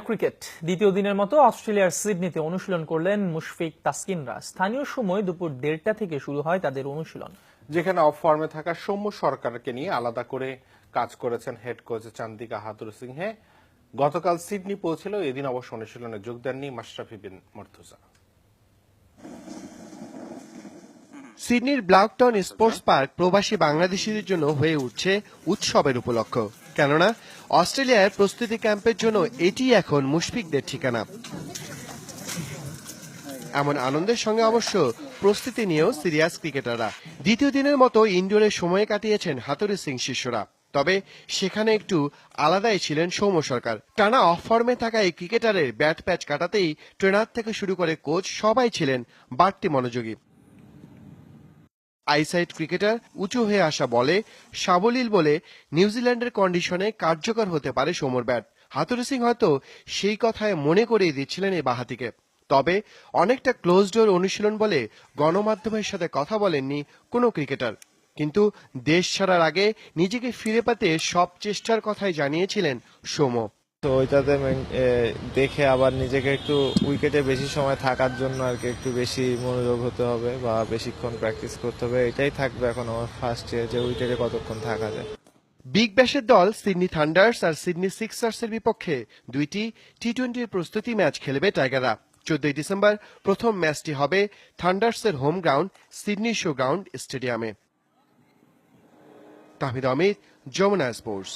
Cricket. দ্বিতীয় দিনের মতো অস্ট্রেলিয়ার সিডনিতে অনুশীলন করলেন মুশফিক তাসকিনরা। স্থানীয় সময় দুপুর দেড়টা থেকে শুরু হয় তাদের অনুশীলন। যেখানে অফ ফর্মে থাকা সৌম্য সরকারকে নিয়ে আলাদা করে কাজ করেছেন head coach Chandika Hathurusingha. গতকাল সিডনি পৌঁছিল এদিন অবশ্য অনুশীলনে যোগ দেননি মাশরাফি বিন মর্তুজা। সিডনির ব্লাকটন স্পোর্টস পার্ক প্রবাসী বাংলাদেশিদের জন্য হয়ে উঠছে উৎসবের উপলক্ষ। কেননা, অস্ট্রেলিয়ার প্রস্তুতি ক্যাম্পের জন্য এটি এখন মুশফিকদের ঠিকানা। এমন আনন্দের সঙ্গে অবশ্য প্রস্তুতি নিয়েও সিরিয়াস ক্রিকেটাররা। দ্বিতীয় দিনের মতো ইনডোরে সময় কাটিয়েছেন হাতুরি সিং শিষ্যরা। তবে সেখানে একটু আলাদাই ছিলেন সৌম্য সরকার। টানা অফ ফর্মে থাকা এই ক্রিকেটারের ব্যাট প্যাচ কাটাতেই ট্রেনার থেকে শুরু করে কোচ সবাই ছিলেন বাড়তি মনোযোগী। আইসাইড ক্রিকেটার উঁচু হয়ে আসা বলে সাবলীল বলে নিউজিল্যান্ডের কন্ডিশনে কার্যকর হতে পারে সোমর ব্যাট। হাতুরি সিং হয়তো সেই কথায় মনে করিয়ে দিচ্ছিলেন এই বাহাতিকে। তবে অনেকটা ক্লোজ ডোর অনুশীলন বলে গণমাধ্যমের সাথে কথা বলেননি কোনো ক্রিকেটার। কিন্তু দেশ ছাড়ার আগে নিজেকে ফিরে পেতে সব চেষ্টার কথাই জানিয়েছিলেন সৌম্য। তো ওইটাতে দেখে আবার নিজেকে একটু উইকেটে বেশি সময় থাকার জন্য আর কি একটু বেশি মনোযোগ হতে হবে বা বেশিক্ষণ প্র্যাকটিস করতে হবে, এটাই থাকবে এখন আমার ফার্স্ট ইয়ার যে উইকেটে কতক্ষণ থাকা যায়। বিগ ব্যাশের দল সিডনি থান্ডার্স আর সিডনি সিক্সার্সের বিপক্ষে দুইটি টি টোয়েন্টির প্রস্তুতি ম্যাচ খেলবে টাইগাররা। চোদ্দই ডিসেম্বর প্রথম ম্যাচটি হবে থান্ডার্সের home ground Sydney show ground স্টেডিয়ামে তাহমিদ অমিত যমুনা স্পোর্টস।